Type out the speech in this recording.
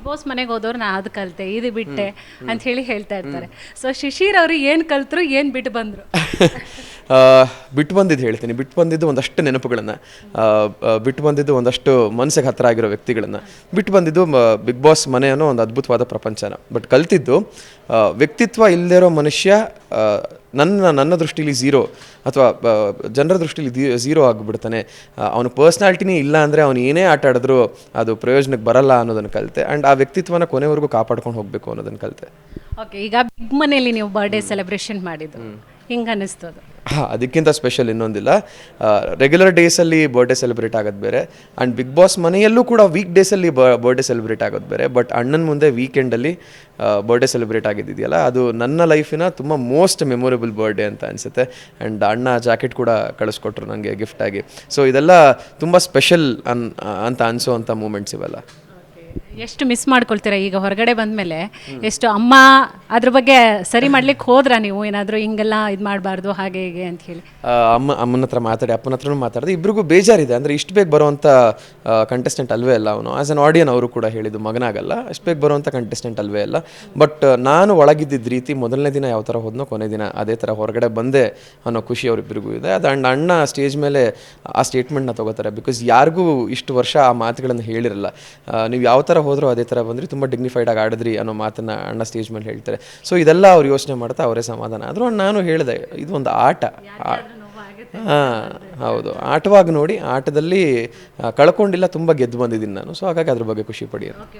Big boss ಮನೆಗೆ ಹೋದವ್ರು ನಾ ಅದು ಕಲಿತೆ ಇದು ಬಿಟ್ಟೆ ಅಂತ ಹೇಳಿ ಹೇಳ್ತಾ ಇರ್ತಾರೆ. ಸೊ ಶಿಶಿರ್ ಅವರು ಏನು ಕಲ್ತರು ಏನು ಬಿಟ್ಟು ಬಂದರು. ಬಿಟ್ಟು ಬಂದಿದ್ದು ಹೇಳ್ತೀನಿ. ಬಿಟ್ಟು ಬಂದಿದ್ದು ಒಂದಷ್ಟು ನೆನಪುಗಳನ್ನು ಬಿಟ್ಟು ಬಂದಿದ್ದು ಒಂದಷ್ಟು ಮನಸ್ಸಿಗೆ ಹತ್ತಿರ ಆಗಿರೋ ವ್ಯಕ್ತಿಗಳನ್ನು ಬಿಟ್ಟು ಬಂದಿದ್ದು ಬಿಗ್ ಬಾಸ್ ಮನೆ ಅನ್ನೋ ಒಂದು ಅದ್ಭುತವಾದ ಪ್ರಪಂಚನ. ಬಟ್ ಕಲ್ತಿದ್ದು ವ್ಯಕ್ತಿತ್ವ ಇಲ್ಲದೇ ಇರೋ ಮನುಷ್ಯ ನನ್ನ ನನ್ನ ದೃಷ್ಟಿಲಿ ಝೀರೋ ಅಥವಾ ಜನರ ದೃಷ್ಟಿಲಿ ಝೀರೋ ಆಗಿಬಿಡ್ತಾನೆ. ಅವನ ಪರ್ಸ್ನಾಲ್ಟಿನೇ ಇಲ್ಲ ಅಂದರೆ ಅವನು ಏನೇ ಆಟ ಆಡಿದ್ರು ಅದು ಪ್ರಯೋಜನಕ್ಕೆ ಬರಲ್ಲ ಅನ್ನೋದನ್ನು ಕಲಿತೆ. ಆ್ಯಂಡ್ ಆ ವ್ಯಕ್ತಿತ್ವನ ಕೊನೆವರೆಗೂ ಕಾಪಾಡ್ಕೊಂಡು ಹೋಗಬೇಕು ಅನ್ನೋದನ್ನು ಕಲಿತೆ. ಓಕೆ ಈಗ ಬಿಗ್ ಮನೆಯಲ್ಲಿ ನೀವು ಬರ್ಡೇ ಸೆಲೆಬ್ರೇಷನ್ ಮಾಡಿದ್ದು. ಹಿಂಗೆ ಅನ್ನಿಸ್ತು ಅದು ಹಾಂ ಅದಕ್ಕಿಂತ ಸ್ಪೆಷಲ್ ಇನ್ನೊಂದಿಲ್ಲ. ರೆಗ್ಯುಲರ್ ಡೇಸಲ್ಲಿ ಬರ್ಡೇ ಸೆಲೆಬ್ರೇಟ್ ಆಗೋದು ಬೇರೆ. ಆ್ಯಂಡ್ ಬಿಗ್ ಬಾಸ್ ಮನೆಯಲ್ಲೂ ಕೂಡ ವೀಕ್ ಡೇಸಲ್ಲಿ ಬರ್ಡೇ ಸೆಲೆಬ್ರೇಟ್ ಆಗೋದು ಬೇರೆ. ಬಟ್ ಅಣ್ಣನ ಮುಂದೆ ವೀಕೆಂಡಲ್ಲಿ ಬರ್ಡೇ ಸೆಲೆಬ್ರೇಟ್ ಆಗಿದ್ದಿದೆಯಲ್ಲ ಅದು ನನ್ನ ಲೈಫಿನ ತುಂಬ ಮೋಸ್ಟ್ ಮೆಮೊರೇಬಲ್ ಬರ್ಡೇ ಅಂತ ಅನಿಸುತ್ತೆ. ಆ್ಯಂಡ್ ಅಣ್ಣ ಜಾಕೆಟ್ ಕೂಡ ಕಳಿಸ್ಕೊಟ್ರು ನನಗೆ ಗಿಫ್ಟಾಗಿ ಸೊ ಇದೆಲ್ಲ ತುಂಬ ಸ್ಪೆಷಲ್ ಅನ್ ಅಂತ ಅನಿಸೋ ಮೂಮೆಂಟ್ಸ್ ಇವೆಲ್ಲ. ಎಷ್ಟು ಮಿಸ್ ಮಾಡ್ಕೊಳ್ತೀರಾ? ಈಗ ಹೊರಗಡೆ ಬಂದಮೇಲೆ ಎಷ್ಟು ಅಮ್ಮ ಅದ್ರ ಬಗ್ಗೆ ಸರಿ ಮಾಡ್ಲಿಕ್ಕೆ ಹೋದ್ರ ನೀವು? ಏನಾದರೂ ಹಿಂಗೆಲ್ಲ ಇದು ಮಾಡಬಾರ್ದು, ಹಾಗೆ ಹೀಗೆ ಅಂತ ಹೇಳಿ. ಅಮ್ಮ, ಅಮ್ಮನ ಹತ್ರ ಮಾತಾಡಿ, ಅಪ್ಪನ ಹತ್ರನೂ ಮಾತಾಡಿದೆ. ಇಬ್ರಿಗೂ ಬೇಜಾರಿದೆ. ಅಂದರೆ ಇಷ್ಟು ಬೇಗ ಬರುವಂಥ ಕಂಟೆಸ್ಟೆಂಟ್ ಅಲ್ವೇ ಅಲ್ಲ ಅವನು. ಆ್ಯಸ್ ಅನ್ ಆಡಿಯನ್ ಅವರು ಕೂಡ ಹೇಳಿದ್ದು ಮಗನಾಗಲ್ಲ. ಅಷ್ಟು ಬೇಗ ಬರುವಂಥ ಕಂಟೆಸ್ಟೆಂಟ್ ಅಲ್ವೇ ಅಲ್ಲ. ಬಟ್ ನಾನು ಒಳಗಿದ್ದಿದ್ದ ರೀತಿ ಮೊದಲನೇ ದಿನ ಯಾವ ಥರ ಹೋದ್ನೋ ಕೊನೆ ದಿನ ಅದೇ ಥರ ಹೊರಗಡೆ ಬಂದೆ ಅನ್ನೋ ಖುಷಿ ಅವರಿಬ್ಬರಿಗೂ ಇದೆ. ಅದು ಅಂಡ್ ಅಣ್ಣ ಸ್ಟೇಜ್ ಮೇಲೆ ಆ ಸ್ಟೇಟ್ಮೆಂಟ್ನ ತಗೋತಾರೆ. ಬಿಕಾಸ್ ಯಾರಿಗೂ ಇಷ್ಟು ವರ್ಷ ಆ ಮಾತುಗಳನ್ನು ಹೇಳಿರಲ್ಲ. ನೀವು ಯಾವ ಥರ ಹೋದ್ರೋ ಅದೇ ಥರ ಬಂದ್ರಿ ತುಂಬ ಡಿಗ್ನಿಫೈಡ್ ಆಗಿ ಆಡಿದ್ರಿ ಅನ್ನೋ ಮಾತನ್ನ ಅಣ್ಣ ಸ್ಟೇಜ್ ಮೇಲೆ ಹೇಳ್ತಾರೆ. ಸೊ ಇದೆಲ್ಲ ಅವ್ರು ಯೋಚನೆ ಮಾಡ್ತಾ ಅವರೇ ಸಮಾಧಾನ. ಆದರೂ ನಾನು ಹೇಳಿದೆ ಇದು ಒಂದು ಆಟ. ಹಾಂ ಹೌದು. ಆಟವಾಗಿ ನೋಡಿ ಆಟದಲ್ಲಿ ಕಳ್ಕೊಂಡಿಲ್ಲ ತುಂಬ ಗೆದ್ದು ಬಂದಿದ್ದೀನಿ ನಾನು. ಸೊ ಹಾಗಾಗಿ ಅದ್ರ ಬಗ್ಗೆ ಖುಷಿ ಪಡಿ ಓಕೆ